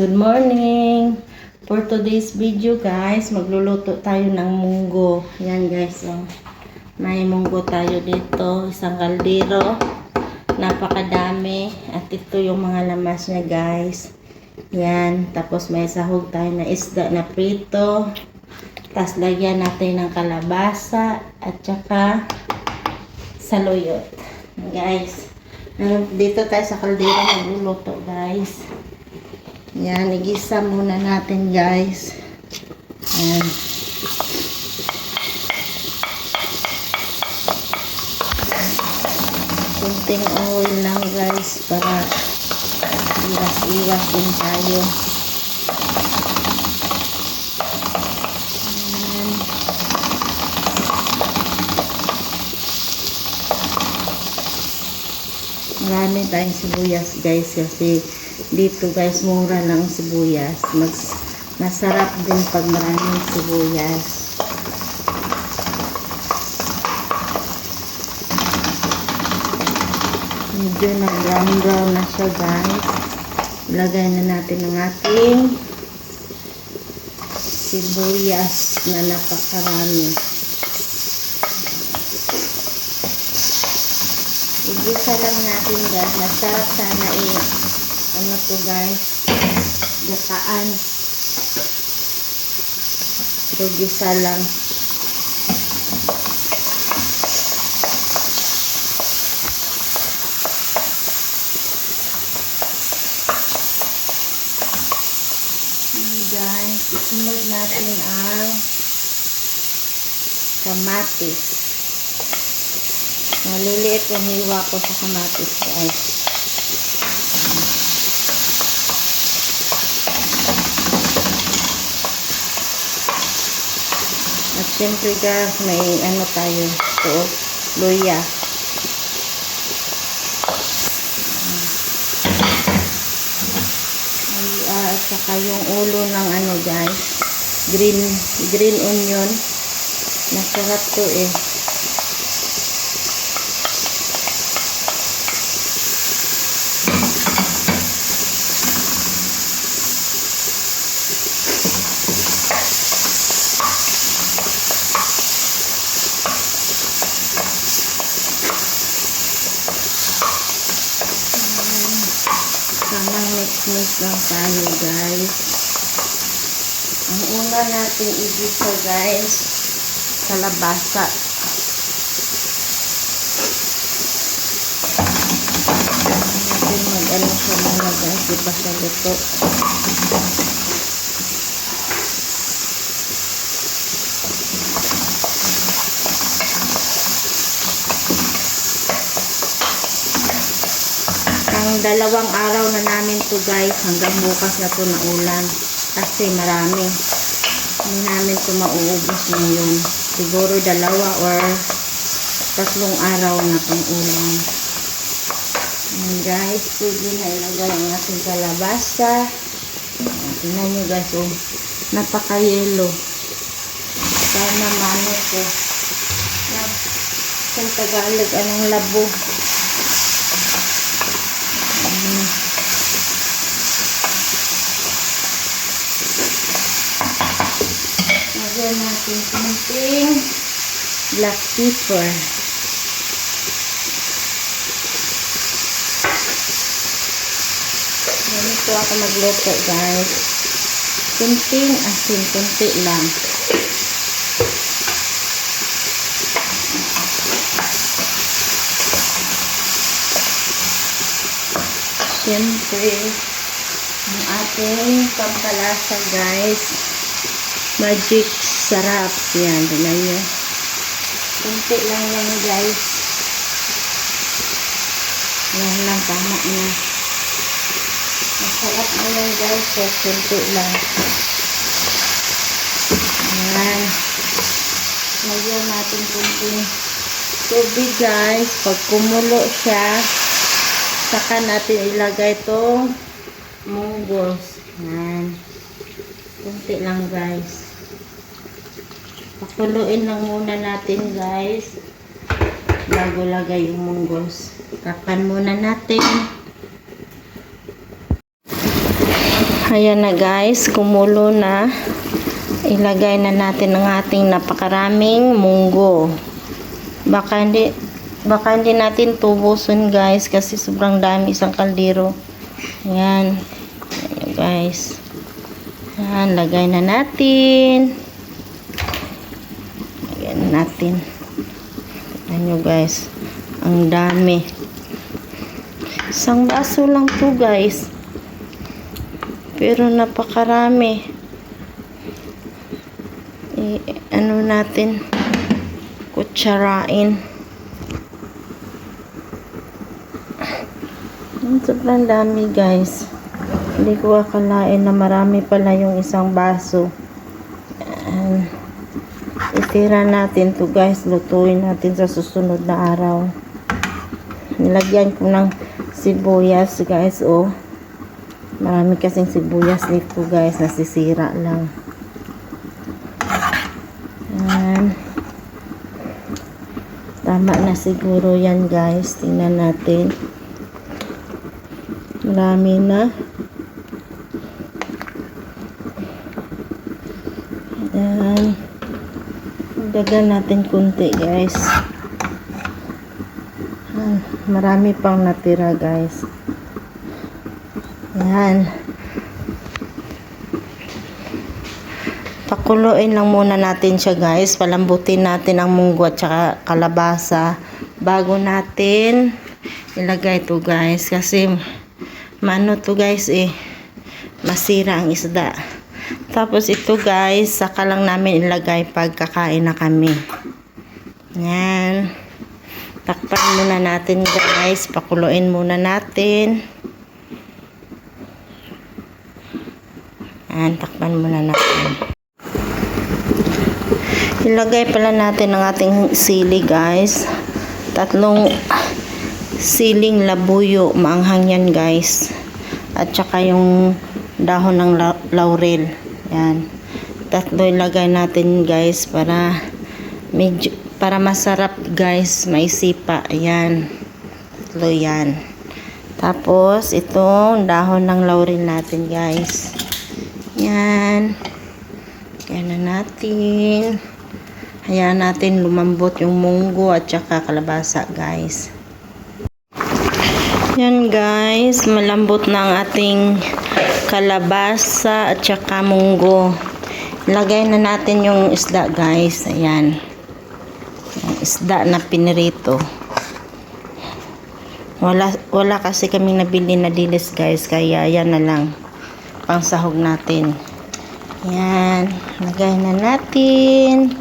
guys, good morning. For today's video guys, magluluto tayo ng munggo. Yan guys, oh. May munggo tayo dito, isang kaldero. Napakadami. At ito yung mga lamas niya guys. Yan, tapos may sahog tayo na isda na prito. Tapos lagyan natin ng kalabasa at saka saluyot. Guys, dito tayo sa kaldero magluluto guys. Yan, igisa muna natin guys. Yan. Kunting oil lang guys para iwas-iwas din tayo. Marami tayong sibuyas guys kasi dito guys mura ang sibuyas. Mas masarap din pag maraming sibuyas. Medyo nag-brown brown na siya guys. Ilagay na natin ang ating sibuyas na napakarami. Igisa lang natin guys. Masarap sana eh. Ano to guys? Gataan. So, gisa lang. Ayan, guys, isunod natin ang kamatis. Maliliit yung hiwa ko sa kamatis guys. At syempre guys, may ano tayo. Ito, luya. Luya at saka yung ulo ng ano guys. Green, green onion. Masarap to eh. Lang tayo guys. Ang una natin igisa guys, kalabasa. Natin mag-ano siya muna guys, di pa siya luto. Ang dalawang araw na namin to guys, hanggang bukas na to na ulan. Kasi marami. Hindi namin to mauubos ngayon. Siguro dalawa or tatlong araw na pang ulan. Ayan guys, pwede na ilagay ang ating kalabasa. Tingnan nyo guys, oh, napaka-yellow. Sana mano ko. Na, sa Tagalog, anong labo. Mm. Lagyan natin kunting black pepper. Ganito ako magluto guys. Kunting asin, kunti lang. Siyempre, ang ating pampalasa guys. Magic sarap. Yan, tingnan nyo. Kunti lang yan guys. Yan lang, tama na. Masarap na yan guys. So, kunti lang. Yan. Lagyan natin kunting tubig guys. Pag kumulo siya, saka natin ilagay itong munggos. Yan. Kunti lang guys. Pakuluin lang muna natin guys. Bago lagay yung munggos. Tapan muna natin. Ayan na guys, kumulo na. Ilagay na natin ang ating napakaraming munggo. Baka hindi, baka hindi natin tubusin guys kasi sobrang dami isang kaldero. Ayan. Ayan guys. Ayan, lagay na natin. Natin. Ayan nyo guys. Ang dami. Isang baso lang to guys. Pero napakarami. I, ano natin? Kutsarain. Ang sobrang dami guys. Hindi ko akalain na marami pala yung isang baso. Itira natin to guys. Lutuin natin sa susunod na araw. Nilagyan ko ng sibuyas guys. Oh. Marami kasing sibuyas dito guys. Nasisira lang. Ayan. Tama na siguro yan guys. Tingnan natin. Marami na. Ayan. Dagan natin kunti guys. Ayan. Marami pang natira guys. Ayan. Pakuluin lang muna natin siya guys. Palambutin natin ang munggo at saka kalabasa bago natin ilagay to guys. Kasi mano to guys eh. Masira ang isda. Tapos ito guys, saka lang namin ilagay pag kakain na kami. Yan. Takpan muna natin guys. Pakuluin muna natin. Yan, takpan muna natin. Ilagay pala natin ang ating sili guys. Tatlong siling labuyo. Maanghang yan guys. At saka yung dahon ng la- laurel. Yan. Tatlo ilagay natin guys para medyo para masarap guys. May sipa. Ayan. Tatlo yan. Tapos itong dahon ng laurel natin guys. Yan. Kaya na natin. Hayaan natin lumambot yung munggo at saka kalabasa guys. Yan guys, malambot na ang ating kalabasa at saka munggo. Lagay na natin yung isda guys. Ayan. Yung isda na pinirito. Wala, wala kasi kaming nabili na dilis guys. Kaya yan na lang. Pang sahog natin. Yan. Lagay na natin.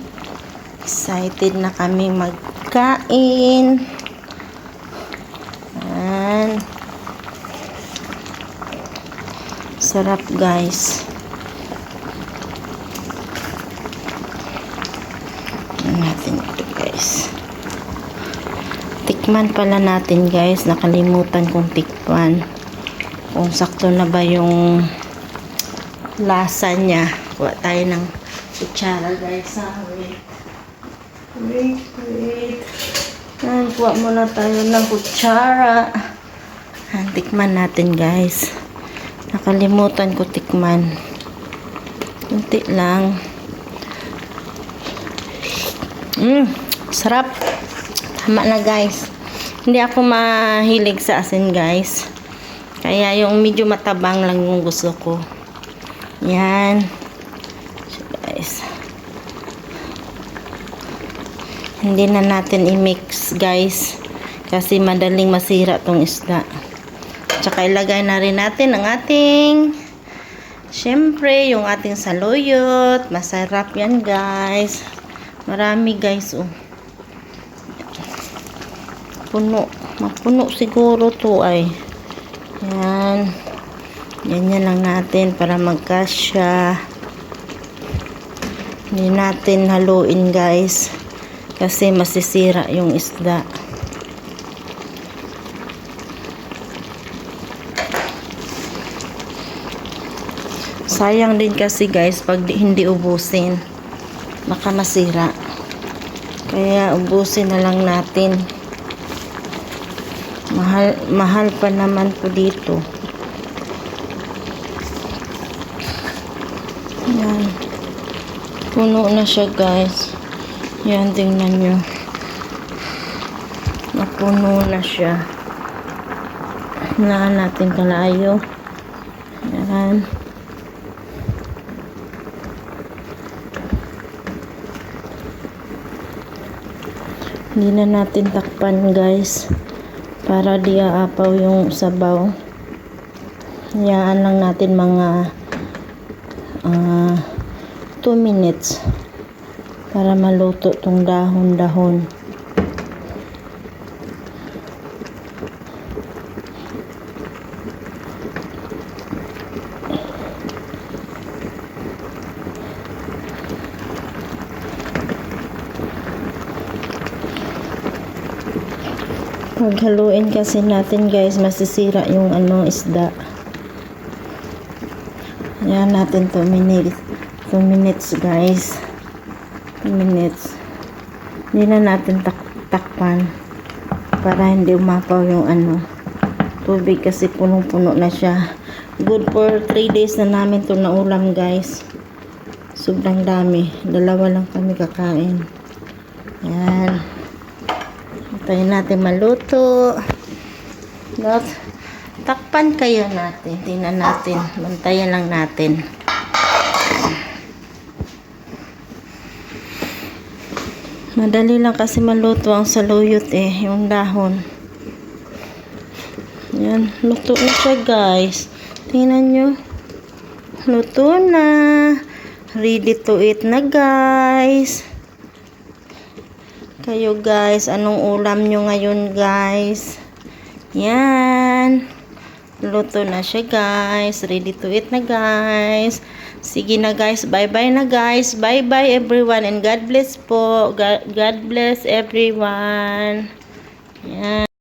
Excited na kami magkain. Sarap guys. Natin ito guys. Tikman pala natin guys. Nakalimutan kong tikman. Kung sakto na ba yung lasa niya. Kuha tayo ng kutsara guys. Ha? Wait. Wait, wait. Kuha muna tayo ng kutsara. Yan, tikman natin guys. Nakalimutan ko tikman. Kunti lang. Mmm, sarap. Tama na guys. Hindi ako mahilig sa asin guys. Kaya yung medyo matabang lang yung gusto ko. Yan. Guys. Hindi na natin i-mix guys. Kasi madaling masira tong isda. Tsaka ilagay na rin natin ang ating syempre yung ating saluyot. Masarap yan guys. Marami guys oh. Puno. Mapuno siguro to ay. Yan. Ganyan lang natin para magkasya. Hindi natin haluin guys. Kasi masisira yung isda. Sayang din kasi guys pag di, hindi ubusin. Baka masira. Kaya ubusin na lang natin. Mahal, mahal pa naman po dito. Yan. Puno na siya guys. Yan, tingnan nyo. Napuno na siya. Hinaan natin kalayo. Yan. Hindi na natin takpan guys. Para di aapaw yung sabaw. Hayaan lang natin mga 2 minutes para maluto tong dahon-dahon. Paghaluin kasi natin guys, masisira yung ano isda. Yan natin 2 minutes. 2 minutes guys. 2 minutes. Hindi na natin tak takpan para hindi umapaw yung ano tubig kasi punong-puno na siya. Good for 3 days na namin to na ulam guys. Sobrang dami. Dalawa lang kami kakain. Yan. Hintayin natin maluto. Not, takpan kayo natin. Tingnan natin. Bantayan lang natin. Madali lang kasi maluto ang saluyot eh. Yung dahon. Yan. Luto na siya guys. Tingnan nyo. Luto na. Ready to eat na guys. Kayo guys, anong ulam nyo ngayon guys? Yan. Luto na siya guys. Ready to eat na guys. Sige na guys. Bye-bye na guys. Bye-bye everyone. And God bless po. God, God bless everyone. Yan.